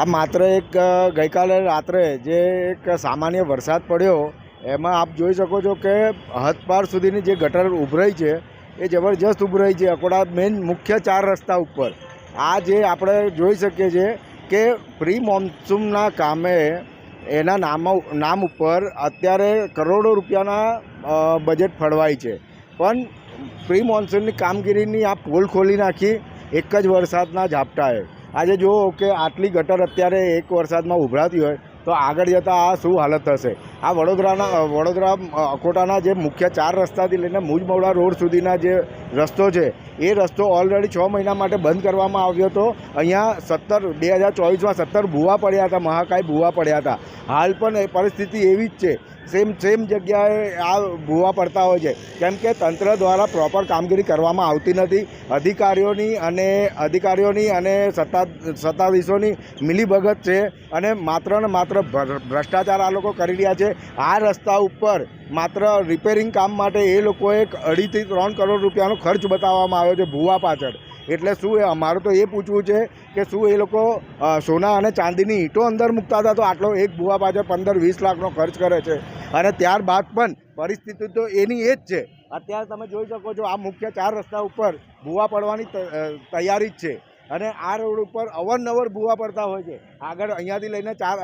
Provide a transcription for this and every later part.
આ માત્ર એક ગઈકાલે રાત્રે જે એક સામાન્ય વરસાદ પડ્યો, એમાં આપ જોઈ શકો છો કે હદપાર સુધીની જે ગટર ઉભરાઈ છે, એ જબરજસ્ત ઉભરાઈ છે. અકોડા મેઇન મુખ્ય ચાર રસ્તા ઉપર. આ જે આપણે જોઈ શકીએ છીએ કે પ્રી મોન્સૂનના કામે એના નામ નામ ઉપર અત્યારે કરોડો રૂપિયાના બજેટ ફળવાય છે. પણ પ્રી મોન્સૂનની કામગીરીની આ પોલ ખોલી નાખી, એક જ વરસાદના ઝાપટાએ. આજે જુઓ કે આટલી ગટર અત્યારે એક વરસાદમાં ઉભરાતી હોય, તો આગળ જતાં આ શું હાલત થશે? આ વડોદરાના વડોદરા અકોટાના જે મુખ્ય ચાર રસ્તાથી લઈને મુજમવડા રોડ સુધીના જે રસ્તો છે, એ રસ્તો ઓલરેડી છ મહિના માટે બંધ કરવામાં આવ્યો હતો. અહીંયા સત્તર, બે હજાર ચોવીસમાં સત્તર ભૂવા પડ્યા હતા, મહાકાય ભૂવા પડ્યા હતા. હાલ પણ એ પરિસ્થિતિ એવી જ છે સેમ સેમ જગ્યાએ આ ભૂવા પડતા હોય છે. કેમ કે તંત્ર દ્વારા પ્રોપર કામગીરી કરવામાં આવતી નથી. અધિકારીઓની અને અધિકારીઓની અને સત્તા, સત્તાધીશોની મિલીભગત છે અને માત્ર ને માત્ર ભ્રષ્ટાચાર આ લોકો કરી રહ્યા છે. આ રસ્તા ઉપર માત્ર રિપેરિંગ કામ માટે એ લોકોએ અઢીથી ત્રણ કરોડ રૂપિયાનો ખર્ચ બતાવવામાં આવ્યો છે ભૂવા પાછળ. એટલે શું એ અમારું તો એ પૂછવું છે કે શું એ લોકો સોના અને ચાંદીની ઈંટો અંદર મૂકતા હતા? તો આટલો એક ભૂવા પાછળ પંદર વીસ લાખનો ખર્ચ કરે છે. અને ત્યારબાદ પણ પરિસ્થિતિ તો એની એ જ છે. અત્યારે તમે જોઈ શકો છો આ મુખ્ય ચાર રસ્તા ઉપર ભૂવા પડવાની તૈયારી જ છે. અને આ રોડ ઉપર અવરનવર ભૂવા પડતા હોય છે. આગળ અહીંયાથી લઈને ચાર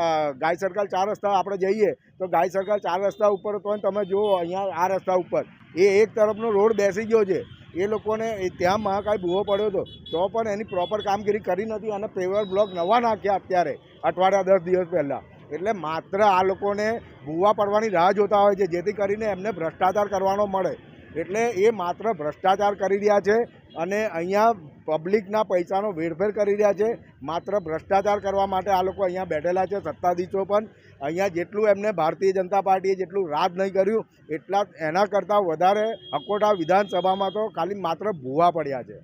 ગાય સર્કલ ચાર રસ્તા આપણે જઈએ, તો ગાય સર્કલ ચાર રસ્તા ઉપર તો તમે જુઓ, અહીંયા આ રસ્તા ઉપર. એ એક તરફનો રોડ બેસી ગયો છે. એ લોકોને ત્યાં મહાકાય ભૂવો પડ્યો હતો, તો પણ એની પ્રોપર કામગીરી કરી નથી અને પેવર બ્લોક નવા નાખ્યા અત્યારે, અઠવાડિયા દસ દિવસ પહેલાં. એટલે માત્ર આ લોકોને ભૂવા પડવાની રાહ જોતા હોય છે, જેથી કરીને એમને ભ્રષ્ટાચાર કરવાનો મળે. એટલે એ માત્ર ભ્રષ્ટાચાર કરી રહ્યા છે અને અહીંયા પબ્લિકના પૈસાનો વેરફેર કરી રહ્યા છે. માત્ર ભ્રષ્ટાચાર કરવા માટે આ લોકો અહીંયા બેઠેલા છે, સત્તાધીશો પણ. અહીંયા જેટલું એમને ભારતીય જનતા પાર્ટીએ જેટલું રાજ નહીં કર્યું, એટલા એના કરતાં વધારે અકોટા વિધાનસભામાં તો ખાલી માત્ર ભૂવા પડ્યા છે.